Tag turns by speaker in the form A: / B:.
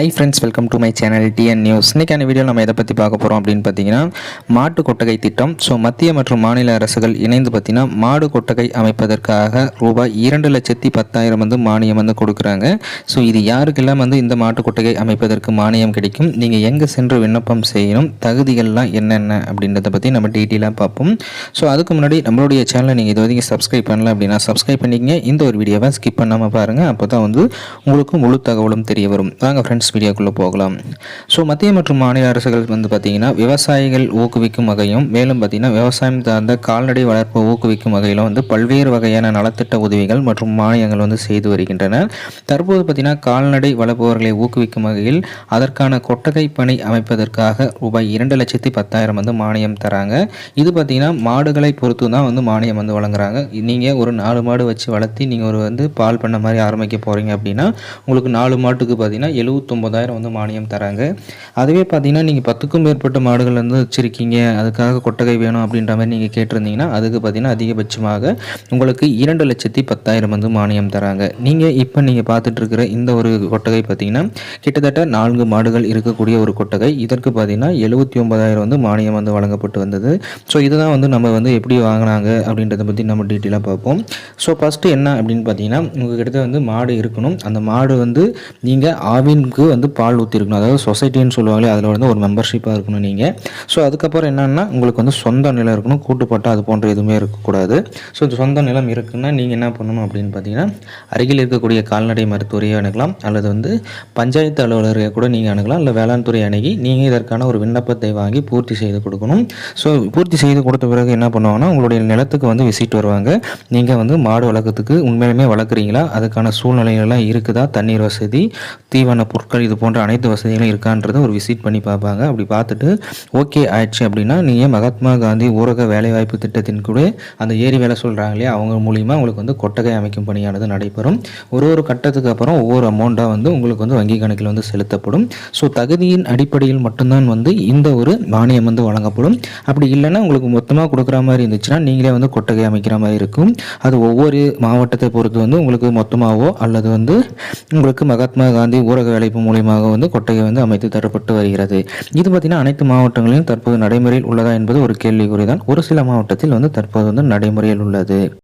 A: Hi friends welcome to my channel TN news இன்றைக்கான video நம்ம எதை பற்றி பார்க்க போகிறோம் அப்படின்னு பார்த்தீங்கன்னா மாட்டு கொட்டகை திட்டம். ஸோ மத்திய மற்றும் மாநில அரசுகள் இணைந்து பார்த்தீங்கன்னா மாடு கொட்டகை அமைப்பதற்காக ரூபாய் இரண்டு லட்சத்தி பத்தாயிரம் வந்து மானியம் வந்து கொடுக்குறாங்க. ஸோ இது யாருக்கெல்லாம் வந்து இந்த மாட்டு கொட்டகை அமைப்பதற்கு மானியம் கிடைக்கும்? நீங்கள் எங்கே சென்று விண்ணப்பம் செய்யணும்? தகுதிகள்லாம் என்னென்ன? அப்படின்றத பற்றி நம்ம டீட்டெயிலாக பார்ப்போம். ஸோ அதுக்கு முன்னாடி நம்மளுடைய சேனலை நீங்கள் இது வரைக்கும் சப்ஸ்கிரைப் பண்ணல அப்படின்னா சப்ஸ்கிரைப் பண்ணிக்கங்க. இந்த ஒரு வீடியோவை ஸ்கிப் பண்ணாமல் பாருங்கள் அப்போ தான் வந்து உங்களுக்கு முழு தகவலும் தெரிய வரும். வாங்க ஃப்ரெண்ட்ஸ் வீடியோக்குள்ளே போகலாம். ஸோ மத்திய மற்றும் மாநில அரசுகள் வந்து பார்த்திங்கன்னா விவசாயிகள் ஊக்குவிக்கும் வகையும் மேலும் பார்த்திங்கன்னா விவசாயம் சார்ந்த கால்நடை வளர்ப்பு ஊக்குவிக்கும் வகையிலும் வந்து பல்வேறு வகையான நலத்திட்ட உதவிகள் மற்றும் மானியங்கள் வந்து செய்து வருகின்றன. தற்போது பார்த்திங்கன்னா கால்நடை வளர்ப்பவர்களை ஊக்குவிக்கும் வகையில் அதற்கான கொட்டகை பணி அமைப்பதற்காக ரூபாய் இரண்டு லட்சத்தி பத்தாயிரம் வந்து மானியம் தராங்க. இது பார்த்திங்கன்னா மாடுகளை பொறுத்து தான் வந்து மானியம் வந்து வழங்குறாங்க. நீங்கள் ஒரு நாலு மாடு வச்சு வளர்த்தி நீங்கள் ஒரு வந்து பால் பண்ண மாதிரி ஆரம்பிக்க போகிறீங்க அப்படின்னா உங்களுக்கு நாலு மாட்டுக்கு பார்த்திங்கன்னா எழுபத்தி எழுபத்தொம்பதாயிரம் வந்து மானியம் தராங்க. அதுவே பார்த்தீங்கன்னா நீங்கள் பத்துக்கும் மேற்பட்ட மாடுகள் வந்து வச்சுருக்கீங்க. அதுக்காக கொட்டகை வேணும் அப்படின்ற மாதிரி நீங்கள் கேட்டிருந்தீங்கன்னா அதுக்கு பார்த்தீங்கன்னா அதிகபட்சமாக உங்களுக்கு இரண்டு லட்சத்தி பத்தாயிரம் வந்து மானியம் தராங்க. நீங்கள் இப்போ நீங்கள் பார்த்துட்ருக்கிற இந்த ஒரு கொட்டகை பார்த்தீங்கன்னா கிட்டத்தட்ட நான்கு மாடுகள் இருக்கக்கூடிய ஒரு கொட்டகை. இதற்கு பார்த்தீங்கன்னா எழுபத்தி ஒன்பதாயிரம் வந்து மானியம் வந்து வழங்கப்பட்டு வந்தது. ஸோ இதுதான் வந்து நம்ம வந்து எப்படி வாங்கினாங்க அப்படின்றத பற்றி நம்ம டீட்டெயிலாக பார்ப்போம். ஸோ ஃபஸ்ட்டு என்ன அப்படின்னு பார்த்தீங்கன்னா உங்கள் கிட்டத்தட்ட வந்து மாடு இருக்கணும். அந்த மாடு வந்து நீங்கள் ஆவின் அதுக்கு வந்து பால் ஊற்றிருக்கணும் அதாவது சொசைட்டின்னு சொல்லுவாங்களே அதில் வந்து ஒரு மெம்பர்ஷிப்பாக இருக்கணும் நீங்கள் ஸோ அதுக்கப்புறம் என்னென்னா உங்களுக்கு வந்து சொந்த நிலம் இருக்கணும். கூட்டுப்பட்டா அது போன்ற எதுவுமே இருக்கக்கூடாது. ஸோ இந்த சொந்த நிலம் இருக்குன்னா நீங்கள் என்ன பண்ணணும் அப்படின்னு பார்த்தீங்கன்னா அருகில் இருக்கக்கூடிய கால்நடை மருத்துவரையை அணுகலாம். அல்லது வந்து பஞ்சாயத்து அலுவலரை கூட நீங்கள் அணுகலாம். இல்லை வேளாண் துறை அணுகி நீங்கள் இதற்கான ஒரு விண்ணப்பத்தை வாங்கி பூர்த்தி செய்து கொடுக்கணும். ஸோ பூர்த்தி செய்து கொடுத்த பிறகு என்ன பண்ணுவாங்கன்னா உங்களுடைய நிலத்துக்கு வந்து விசிட் வருவாங்க. நீங்கள் வந்து மாடு வளர்க்கறதுக்கு உண்மையிலுமே வளர்க்குறீங்களா? அதுக்கான சூழ்நிலைகள்லாம் இருக்குதா? தண்ணீர் வசதி தீவன பொருட்கள் இது போன்ற அனைத்து வசதிகளும் இருக்கான்றதை ஒரு விசிட் பண்ணி பார்ப்பாங்க. அப்படி பார்த்துட்டு ஓகே ஆயிடுச்சு அப்படின்னா நீங்கள் மகாத்மா காந்தி ஊரக வேலைவாய்ப்பு திட்டத்தின் கூட அந்த ஏரி வேலை சொல்கிறாங்க இல்லையா? அவங்க மூலிமா உங்களுக்கு வந்து கொட்டகை அமைக்கும் பணியானது நடைபெறும். ஒரு ஒரு கட்டத்துக்கு அப்புறம் ஒவ்வொரு அமௌண்ட்டாக வந்து உங்களுக்கு வந்து வங்கி கணக்கில் வந்து செலுத்தப்படும். ஸோ தகுதியின் அடிப்படையில் மட்டும்தான் வந்து இந்த ஒரு மானியம் வந்து வழங்கப்படும். அப்படி இல்லைன்னா உங்களுக்கு மொத்தமாக கொடுக்குற மாதிரி இருந்துச்சுன்னா நீங்களே வந்து கொட்டகை அமைக்கிற மாதிரி இருக்கும். அது ஒவ்வொரு மாவட்டத்தை பொறுத்து வந்து உங்களுக்கு மொத்தமாகவோ அல்லது வந்து உங்களுக்கு மகாத்மா காந்தி ஊரக வேலைப்பு மூலியமாக வந்து கொட்டகை வந்து அமைத்து தரப்பட்டு வருகிறது. இது பார்த்திங்கன்னா அனைத்து மாவட்டங்களிலும் தற்போது நடைமுறையில் உள்ளதா என்பது ஒரு கேள்விக்குறி தான் ஒரு சில மாவட்டத்தில் வந்து தற்போது வந்து நடைமுறையில் உள்ளது.